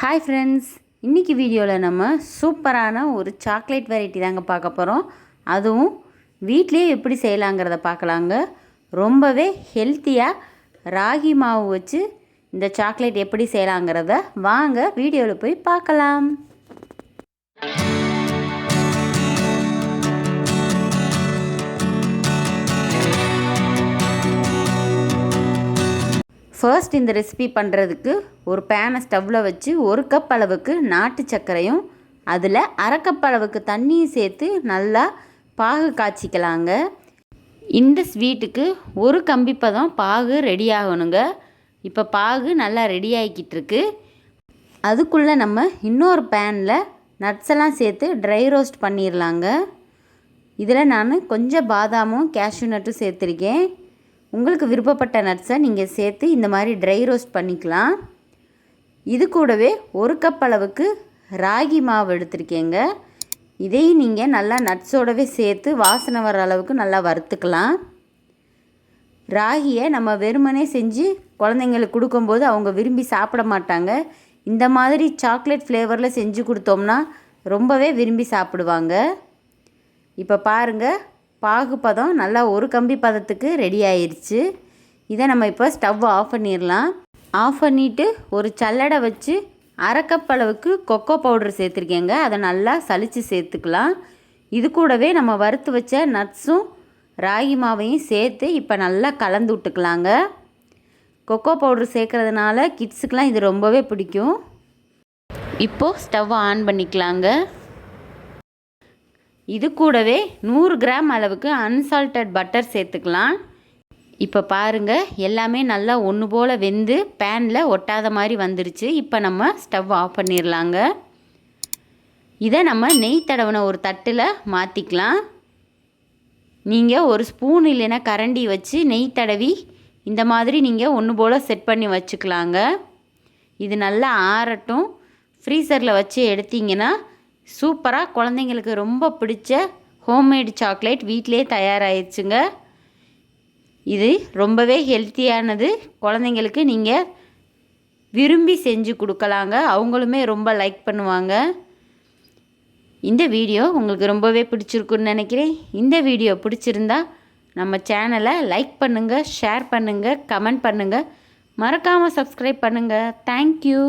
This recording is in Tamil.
ஹாய் ஃப்ரெண்ட்ஸ் இன்றைக்கி வீடியோவில் நம்ம சூப்பரான ஒரு சாக்லேட் வெரைட்டி தாங்க பார்க்க போகிறோம் அதுவும் வீட்லேயே எப்படி செய்யலாங்கிறத பார்க்கலாங்க. ரொம்பவே ஹெல்த்தியாக ராகி மாவு வச்சு இந்த சாக்லேட் எப்படி செய்யலாங்கிறத வாங்க வீடியோவில் போய் பார்க்கலாம். ஃபர்ஸ்ட் இந்த ரெசிபி பண்ணுறதுக்கு ஒரு பேனை ஸ்டவ்வில் வச்சு ஒரு கப் அளவுக்கு நாட்டு சர்க்கரையும் அதில் அரை கப் அளவுக்கு தண்ணியும் சேர்த்து நல்லா பாகு காய்ச்சிக்கலாங்க. இந்த ஸ்வீட்டுக்கு ஒரு கம்பி பதம் பாகு ரெடி ஆகணுங்க. இப்போ பாகு நல்லா ரெடி ஆகிக்கிட்டு இருக்கு. அதுக்குள்ளே நம்ம இன்னொரு பேனில் நட்ஸ் எல்லாம் சேர்த்து ட்ரை ரோஸ்ட் பண்ணிடலாங்க இதில் நான் கொஞ்சம் பாதாமும் கேஷ்யூ நட்டும் சேர்த்துருக்கேன். உங்களுக்கு விருப்பப்பட்ட நட்ஸை நீங்கள் சேர்த்து இந்த மாதிரி ட்ரை ரோஸ்ட் பண்ணிக்கலாம். இது கூடவே ஒரு கப் அளவுக்கு ராகி மாவு எடுத்திருக்கேங்க. இதையும் நீங்கள் நல்லா நட்ஸோடவே சேர்த்து வாசனை வர அளவுக்கு நல்லா வறுத்துக்கலாம். ராகியை நம்ம வெறுமனே செஞ்சு குழந்தைங்களுக்கு கொடுக்கும்போது அவங்க விரும்பி சாப்பிட மாட்டாங்க. இந்த மாதிரி சாக்லேட் ஃப்ளேவரில் செஞ்சு கொடுத்தோம்னா ரொம்பவே விரும்பி சாப்பிடுவாங்க. இப்போ பாருங்கள் பாகுபதம் நல்லா ஒரு கம்பி பதத்துக்கு ரெடி ஆயிடுச்சு இதை நம்ம இப்போ ஸ்டவ் ஆஃப் பண்ணிடலாம். ஆஃப் பண்ணிவிட்டு ஒரு சல்லடை வச்சு அரைக்கப் அளவுக்கு கொக்கோ பவுடர் சேர்த்துருக்கேங்க. அதை நல்லா சளிச்சு சேர்த்துக்கலாம். இது கூடவே நம்ம வறுத்து வச்ச நட்ஸும் ராகி மாவையும் சேர்த்து இப்போ நல்லா கலந்து விட்டுக்கலாங்க. கொக்கோ பவுடர் சேர்க்குறதுனால கிட்ஸுக்கெலாம் இது ரொம்பவே பிடிக்கும். இப்போது ஸ்டவ் ஆன் பண்ணிக்கலாங்க. இது கூடவே நூறு கிராம் அளவுக்கு அன்சால்டட் பட்டர் சேர்த்துக்கலாம். இப்போ பாருங்கள் எல்லாமே நல்லா ஒன்று போல் வெந்து பேனில் ஒட்டாத மாதிரி வந்துருச்சு. இப்போ நம்ம ஸ்டவ் ஆஃப் பண்ணிடலாங்க இதை நம்ம நெய் தடவின ஒரு தட்டில் மாற்றிக்கலாம் நீங்கள் ஒரு ஸ்பூன் இல்லைன்னா கரண்டி வச்சு நெய் தடவி இந்த மாதிரி நீங்கள் ஒன்று போல் செட் பண்ணி வச்சுக்கலாங்க. இது நல்லா ஆறட்டும். ஃப்ரீசரில் வச்சு எடுத்திங்கன்னா சூப்பராக குழந்தைங்களுக்கு ரொம்ப பிடிச்ச ஹோம்மேடு சாக்லேட் வீட்டிலே தயாராகிடுச்சுங்க இது ரொம்பவே ஹெல்த்தியானது. குழந்தைங்களுக்கு நீங்கள் விரும்பி செஞ்சு கொடுக்கலாங்க. அவங்களுமே ரொம்ப லைக் பண்ணுவாங்க. இந்த வீடியோ உங்களுக்கு ரொம்பவே பிடிச்சிருக்குன்னு நினைக்கிறேன். இந்த வீடியோ பிடிச்சிருந்தா நம்ம சேனலை லைக் பண்ணுங்கள் ஷேர் பண்ணுங்கள் கமெண்ட் பண்ணுங்கள் மறக்காமல் சப்ஸ்கிரைப் பண்ணுங்கள் தேங்க்யூ.